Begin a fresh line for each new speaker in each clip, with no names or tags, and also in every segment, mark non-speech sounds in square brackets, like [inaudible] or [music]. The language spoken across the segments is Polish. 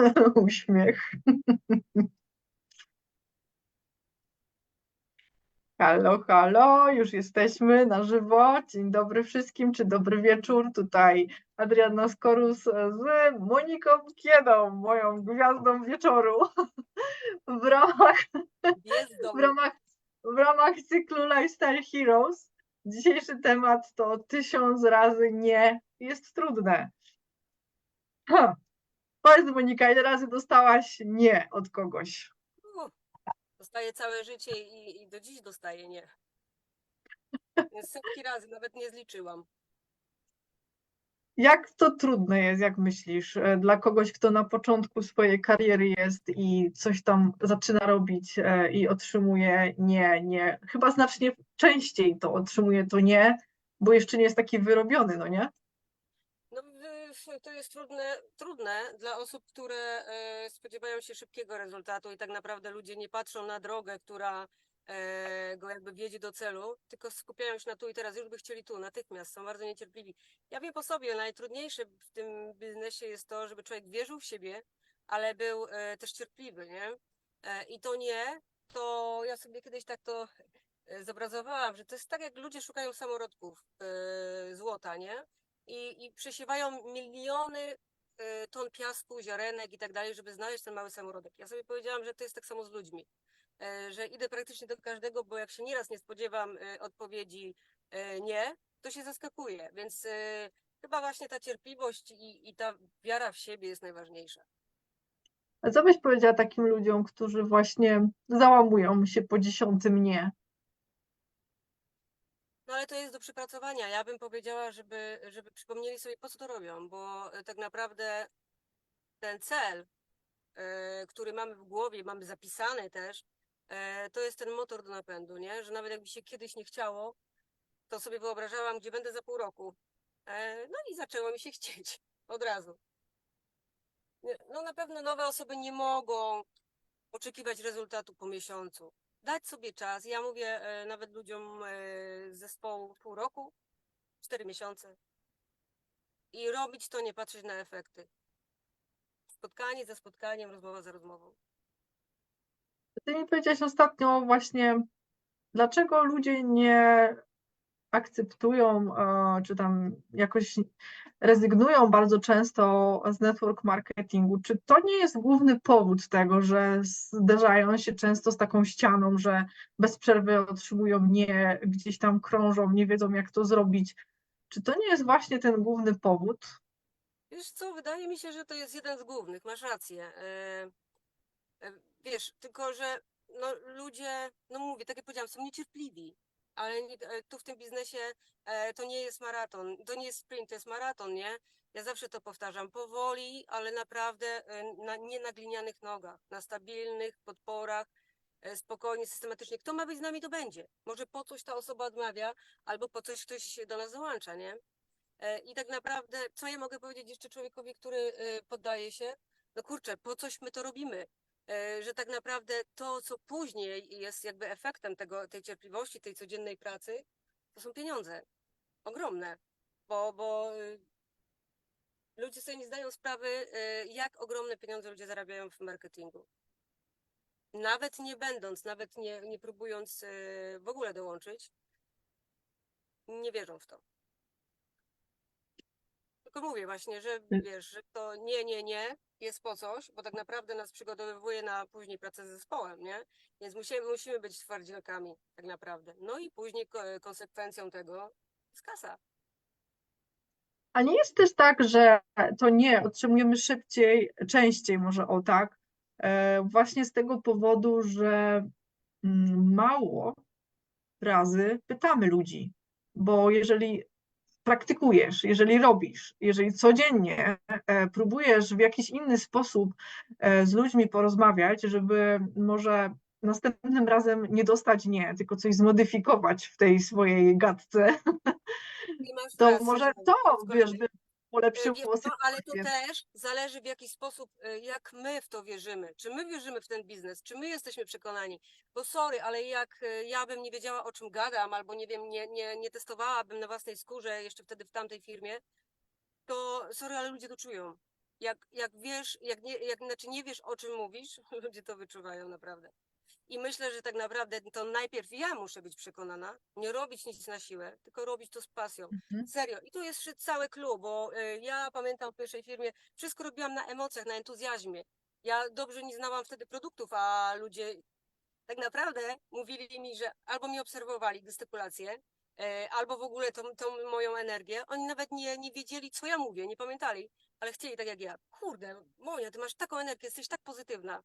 [laughs] Uśmiech. Halo, halo, już jesteśmy na żywo. Dzień dobry wszystkim, czy dobry wieczór. Tutaj Adriana Skorus z Moniką Kiedą, moją gwiazdą wieczoru. [laughs] W ramach, w ramach, w ramach cyklu Lifestyle Heroes. Dzisiejszy temat to tysiąc razy nie jest trudne. Ha. Powiedz Monika, ile razy dostałaś nie od kogoś?
U, Dostaję całe życie i, i do dziś dostaję nie. Więc setki razy, nawet nie zliczyłam.
Jak to trudne jest, jak myślisz, e, dla kogoś, kto na początku swojej kariery jest i coś tam zaczyna robić e, i otrzymuje nie, nie. Chyba znacznie częściej to otrzymuje to nie, bo jeszcze nie jest taki wyrobiony, no nie?
W- to jest trudne, trudne dla osób, które e, spodziewają się szybkiego rezultatu i tak naprawdę ludzie nie patrzą na drogę, która e, go jakby wiedzie do celu, tylko skupiają się na tu i teraz, już by chcieli tu, natychmiast, są bardzo niecierpliwi. Ja wiem po sobie, najtrudniejsze w tym biznesie jest to, żeby człowiek wierzył w siebie, ale był e, też cierpliwy, nie? E, I to nie, to ja sobie kiedyś tak to zobrazowałam, że to jest tak, jak ludzie szukają samorodków złota, nie? I, i przesiewają miliony y, ton piasku, ziarenek i tak dalej, żeby znaleźć ten mały samorodek. Ja sobie powiedziałam, że to jest tak samo z ludźmi, e, że idę praktycznie do każdego, bo jak się nieraz nie spodziewam e, odpowiedzi nie, to się zaskakuje, więc chyba właśnie ta cierpliwość i, i ta wiara w siebie jest najważniejsza.
A co byś powiedziała takim ludziom, którzy właśnie załamują się po dziesiątym nie?
No ale to jest do przepracowania. Ja bym powiedziała, żeby, żeby przypomnieli sobie, po co to robią, bo e, tak naprawdę ten cel, e, który mamy w głowie, mamy zapisany też, e, to jest ten motor do napędu, nie? Że nawet jakby się kiedyś nie chciało, to sobie wyobrażałam, gdzie będę za pół roku. No i zaczęło mi się [laughs] chcieć od razu. No na pewno nowe osoby nie mogą oczekiwać rezultatu po miesiącu. Dać sobie czas. Ja mówię e, nawet ludziom e, zespołu pół roku, cztery miesiące. I robić to, nie patrzeć na efekty. Spotkanie za spotkaniem, rozmowa za rozmową.
Ty mi powiedziałaś ostatnio właśnie, dlaczego ludzie nie akceptują, e, czy tam jakoś rezygnują bardzo często z network marketingu. Czy to nie jest główny powód tego, że zderzają się często z taką ścianą, że bez przerwy otrzymują nie, gdzieś tam krążą, nie wiedzą jak to zrobić? Czy to nie jest właśnie ten główny powód?
Wiesz co, wydaje mi się, że to jest jeden z głównych, masz rację. E, e, Wiesz, tylko że no, ludzie, no mówię, tak jak powiedziałam, są niecierpliwi, ale nie, e, tu w tym biznesie e, to nie jest maraton, to nie jest sprint, to jest maraton, nie? Ja zawsze to powtarzam, powoli, ale naprawdę e, na, nie na glinianych nogach, na stabilnych podporach, spokojnie, systematycznie. Kto ma być z nami, to będzie. Może po coś ta osoba odmawia, albo po coś ktoś się do nas dołącza, nie? I tak naprawdę, co ja mogę powiedzieć jeszcze człowiekowi, który poddaje się? No kurczę, po coś my to robimy? E, Że tak naprawdę to, co później jest jakby efektem tego, tej cierpliwości, tej codziennej pracy, to są pieniądze. Ogromne. Bo, bo y, ludzie sobie nie zdają sprawy, y, jak ogromne pieniądze ludzie zarabiają w marketingu. Nawet nie będąc, nawet nie, nie próbując y, w ogóle dołączyć, nie wierzą w to. Tylko mówię właśnie, że
Mm.
wiesz, że to nie, nie, nie jest po coś, bo tak naprawdę nas przygotowywuje na później pracę z zespołem, nie? Więc musimy, musimy być twardzielkami tak naprawdę. No i później ko- konsekwencją tego jest kasa.
A nie jest też tak, że to nie otrzymujemy szybciej, częściej może o tak, e, właśnie z tego powodu, że mm, mało razy pytamy ludzi, bo jeżeli praktykujesz, jeżeli robisz, jeżeli codziennie e, próbujesz w jakiś inny sposób e, z ludźmi porozmawiać, żeby może następnym razem nie dostać nie, tylko coś zmodyfikować w tej swojej gadce, to może
że-
to, wiesz, by
E,
polepszyło
Wiesz co, ale to też zależy w jaki sposób, e, jak my w to wierzymy. Czy my wierzymy w ten biznes, czy my jesteśmy przekonani. Bo sorry, ale jak e, ja bym nie wiedziała o czym gadam, albo nie wiem, nie, nie, nie testowałabym na własnej skórze jeszcze wtedy w tamtej firmie, to sorry, ale ludzie to czują. Jak, jak wiesz, jak nie, jak, znaczy nie wiesz o czym mówisz, [laughs] ludzie to wyczuwają naprawdę. I myślę, że tak naprawdę to najpierw ja muszę być przekonana, nie robić nic na siłę, tylko robić to z pasją.
Mhm.
Serio. I tu jest cały klub, bo y, ja pamiętam w pierwszej firmie, wszystko robiłam na emocjach, na entuzjazmie. Ja dobrze nie znałam wtedy produktów, a ludzie tak naprawdę mówili mi, że albo mi obserwowali gestykulację, e, albo w ogóle tą, tą moją energię. Oni nawet nie, nie wiedzieli, co ja mówię, nie pamiętali, ale chcieli tak jak ja. Kurde, Monia, ty masz taką energię, jesteś tak pozytywna.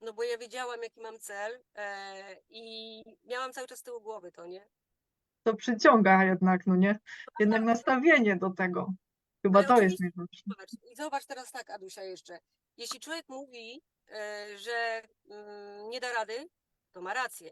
No bo ja wiedziałam, jaki mam cel e, i miałam cały czas z tyłu głowy to, nie?
To przyciąga jednak, no nie? Jednak nastawienie do tego. Chyba
Ale
to jest
oczywiście-
najważniejsze.
Zobacz, i zobacz teraz tak, Adusia, jeszcze. Jeśli człowiek mówi, e, że mm, nie da rady, to ma rację.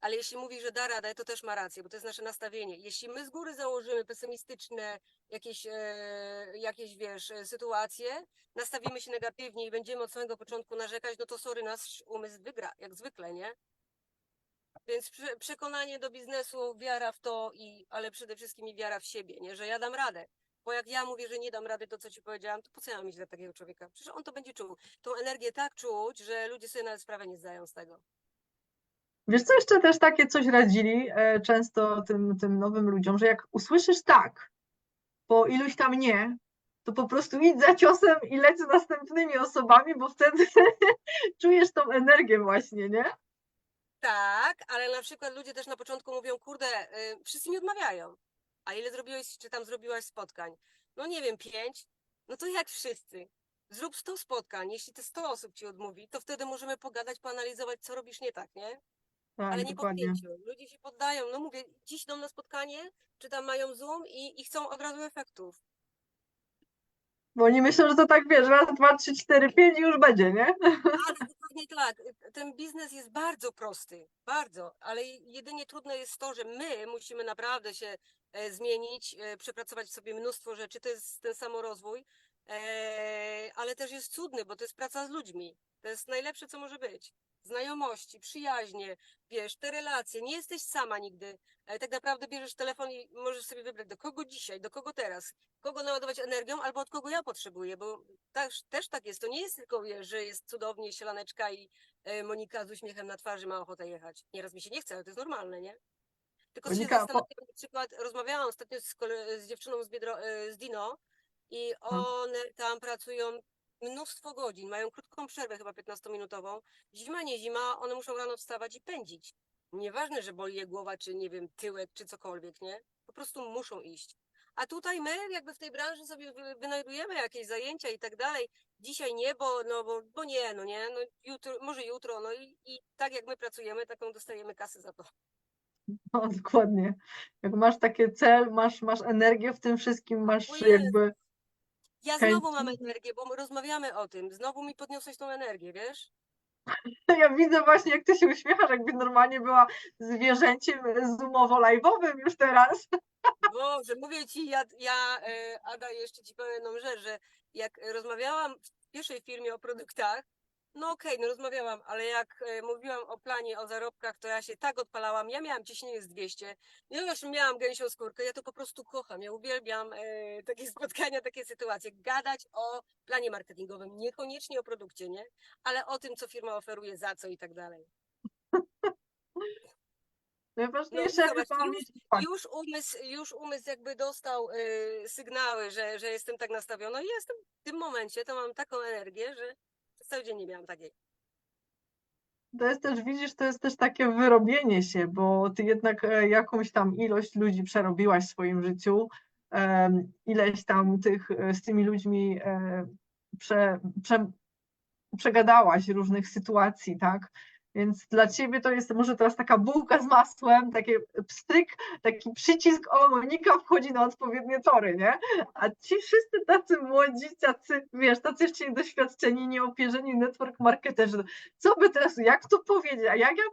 Ale jeśli mówi, że da radę, to też ma rację, bo to jest nasze nastawienie. Jeśli my z góry założymy pesymistyczne jakieś, e, jakieś wiesz, e, sytuacje, nastawimy się negatywnie i będziemy od samego początku narzekać, no to sorry, nasz umysł wygra, jak zwykle, nie? Więc prze, przekonanie do biznesu, wiara w to, i, ale przede wszystkim i wiara w siebie, nie? że ja dam radę. Bo jak ja mówię, że nie dam rady, to co ci powiedziałam, to po co ja mam mieć dla takiego człowieka? Przecież on to będzie czuł. Tą energię tak czuć, że ludzie sobie nawet sprawę nie zdają z tego.
Wiesz co, jeszcze też takie coś radzili e, często tym, tym nowym ludziom, że jak usłyszysz tak po iluś tam nie, to po prostu idź za ciosem i leć z następnymi osobami, bo wtedy [laughs] czujesz tą energię właśnie, nie?
Tak, ale na przykład ludzie też na początku mówią, kurde, y, wszyscy mi odmawiają. A ile zrobiłeś, czy tam zrobiłaś spotkań? No nie wiem, pięć. No to jak wszyscy? Zrób 100 spotkań. Jeśli te 100 osób ci odmówi, to wtedy możemy pogadać, poanalizować, co robisz nie tak, nie?
Tak,
Ale nie po
dokładnie.
pięciu. Ludzie się poddają. No mówię, dziś idą na spotkanie, czy tam mają Zoom i, i chcą od razu efektów.
Bo oni myślą, że to tak wiesz, raz, dwa, trzy, cztery, pięć i już będzie, nie?
Ale dokładnie tak. Ten biznes jest bardzo prosty, bardzo, ale jedynie trudne jest to, że my musimy naprawdę się e, zmienić, e, przepracować w sobie mnóstwo rzeczy. To jest ten samorozwój, ale też jest cudny, bo to jest praca z ludźmi. To jest najlepsze, co może być. Znajomości, przyjaźnie, wiesz, te relacje. Nie jesteś sama nigdy. Tak naprawdę bierzesz telefon i możesz sobie wybrać, do kogo dzisiaj, do kogo teraz, kogo naładować energią, albo od kogo ja potrzebuję, bo też, też tak jest. To nie jest tylko, że jest cudownie, sielaneczka i e, Monika z uśmiechem na twarzy ma ochotę jechać. Nieraz mi się nie chce, ale to jest normalne, nie? Tylko się
Monika, po-
zastanawiam, na przykład rozmawiałam ostatnio z, z dziewczyną z, Biedro, e, z Dino i one tam pracują mnóstwo godzin, mają krótką przerwę, chyba 15-minutową. Zima, nie zima, one muszą rano wstawać i pędzić. Nieważne, że boli je głowa, czy nie wiem, tyłek, czy cokolwiek, nie? Po prostu muszą iść. A tutaj my jakby w tej branży sobie wy- wynajdujemy jakieś zajęcia i tak dalej. Dzisiaj nie, bo, no, bo, bo nie, no nie, no jutro, może jutro, no i, i tak jak my pracujemy, taką dostajemy kasę za to. [laughs]
No, dokładnie. Jak masz taki cel, masz, masz energię w tym wszystkim, masz jakby.
Ja
Chęci.
znowu mam energię, bo my rozmawiamy o tym. Znowu mi podniosłeś tą energię, wiesz?
Ja widzę właśnie, jak ty się uśmiechasz, jakby normalnie była zwierzęciem zoomowo-live'owym już teraz.
Boże, mówię ci, ja, ja e, Ada, jeszcze ci powiem jedną rzecz, że jak rozmawiałam w pierwszej firmie o produktach, no okej, no rozmawiałam, ale jak e, mówiłam o planie, o zarobkach, to ja się tak odpalałam, ja miałam ciśnienie z 200, ja już miałam gęsią skórkę, ja to po prostu kocham, ja uwielbiam e, takie [laughs] spotkania, takie sytuacje, gadać o planie marketingowym, niekoniecznie o produkcie, nie? Ale o tym, co firma oferuje, za co i tak dalej.
Najważniejsze
No, zobacz,
chyba
już- już umysł, już umysł jakby dostał y, sygnały, że, że jestem tak nastawiona. I jestem w tym momencie, to mam taką energię, że przez cały dzień nie miałam takiej.
To jest też, widzisz, to jest też takie wyrobienie się, bo ty jednak e, jakąś tam ilość ludzi przerobiłaś w swoim życiu, ileś tam tych e, z tymi ludźmi e, prze, prze, przegadałaś różnych sytuacji, tak? Więc dla ciebie to jest może teraz taka bułka z masłem, taki pstryk, taki przycisk, o Monika wchodzi na odpowiednie tory, nie? A ci wszyscy tacy młodzi, tacy, wiesz, tacy jeszcze niedoświadczeni, nieopierzeni network marketerzy, co by teraz, jak to powiedzieć, a jak ja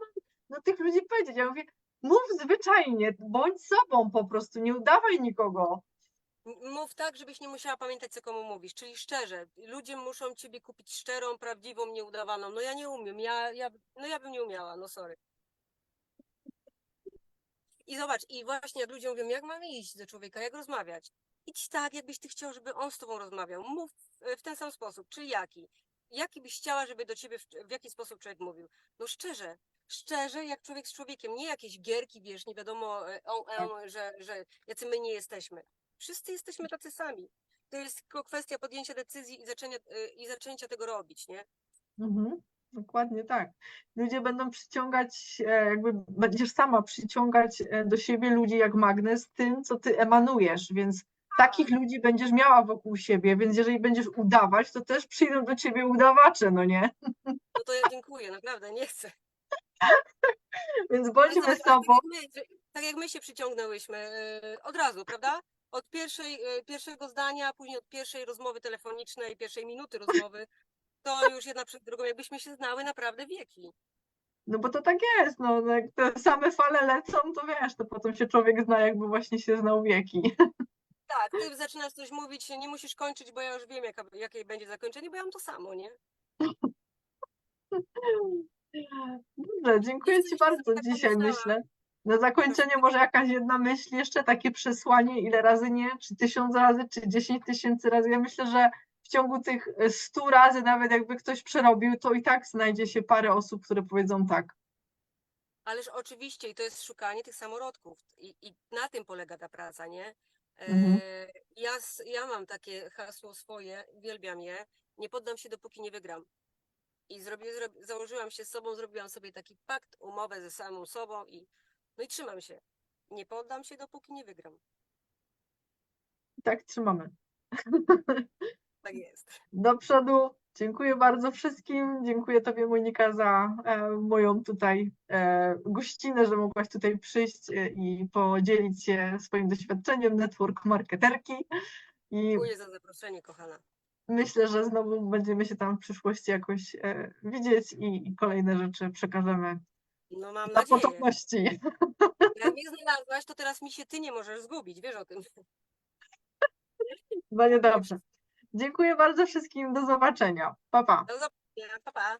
mam tych ludzi powiedzieć? Ja mówię, mów zwyczajnie, bądź sobą po prostu, nie udawaj nikogo.
Mów tak, żebyś nie musiała pamiętać, co komu mówisz, czyli szczerze. Ludzie muszą ciebie kupić szczerą, prawdziwą, nieudawaną. No ja nie umiem, ja, ja, no ja bym nie umiała, no sorry. I zobacz, i właśnie jak ludzie mówią, jak mam iść do człowieka, jak rozmawiać? idź tak, jakbyś ty chciał, żeby on z tobą rozmawiał. Mów e, w ten sam sposób, czyli jaki? Jaki byś chciała, żeby do ciebie w, w jaki sposób człowiek mówił? No szczerze, szczerze, jak człowiek z człowiekiem, nie jakieś gierki, wiesz, nie wiadomo, e, on, on, że, że jacy my nie jesteśmy. Wszyscy jesteśmy tacy sami. To jest tylko kwestia podjęcia decyzji i zaczęcia, e, i zaczęcia tego robić, nie?
Mhm, dokładnie tak. Ludzie będą przyciągać, e, jakby będziesz sama przyciągać e, do siebie ludzi jak magnes tym, co ty emanujesz, więc takich ludzi będziesz miała wokół siebie, więc jeżeli będziesz udawać, to też przyjdą do ciebie udawacze, no nie?
No to ja dziękuję, naprawdę, nie chcę.
Więc bądźmy sobą.
Tak jak, my, że- tak jak my się przyciągnęłyśmy e, od razu, prawda? Od pierwszej, e, pierwszego zdania, później od pierwszej rozmowy telefonicznej, pierwszej minuty rozmowy, to już jedna przed drugą, jakbyśmy się znały naprawdę wieki.
No bo to tak jest, no no jak te same fale lecą, to wiesz, to potem się człowiek zna, jakby właśnie się znał wieki. [laughs]
Tak, ty zaczynasz coś mówić, nie musisz kończyć, bo ja już wiem, jaka, jakie będzie zakończenie, bo ja mam to samo, nie? [laughs]
Dobrze, dziękuję Ci bardzo
tak
dzisiaj, myślę. Na zakończenie może jakaś jedna myśl jeszcze, takie przesłanie, ile razy nie, czy tysiąc razy, czy dziesięć tysięcy razy. Ja myślę, że w ciągu tych e, stu razy, nawet jakby ktoś przerobił, to i tak znajdzie się parę osób, które powiedzą tak.
Ależ oczywiście, i to jest szukanie tych samorodków. I, i na tym polega ta praca, nie? E,
Mhm.
ja, ja mam takie hasło swoje, uwielbiam je. Nie poddam się, dopóki nie wygram. I zrobi, założyłam się z sobą, zrobiłam sobie taki pakt, umowę ze samą sobą i no i trzymam się. Nie poddam się, dopóki nie wygram.
Tak trzymamy. [laughs]
Tak jest.
Do przodu. Dziękuję bardzo wszystkim. Dziękuję Tobie, Monika, za e, moją tutaj e, gościnę, że mogłaś tutaj przyjść e, i podzielić się swoim doświadczeniem network marketerki. I
Dziękuję za zaproszenie, kochana.
myślę, że znowu będziemy się tam w przyszłości jakoś e, widzieć i, i kolejne rzeczy przekażemy
No mam
na
nadzieję.
potomności.
Jak mnie znalazłaś, to teraz mi się ty nie możesz zgubić, wiesz o tym.
Będzie dobrze. Dziękuję bardzo wszystkim. Do zobaczenia. Pa, pa.
Do zobaczenia, pa pa.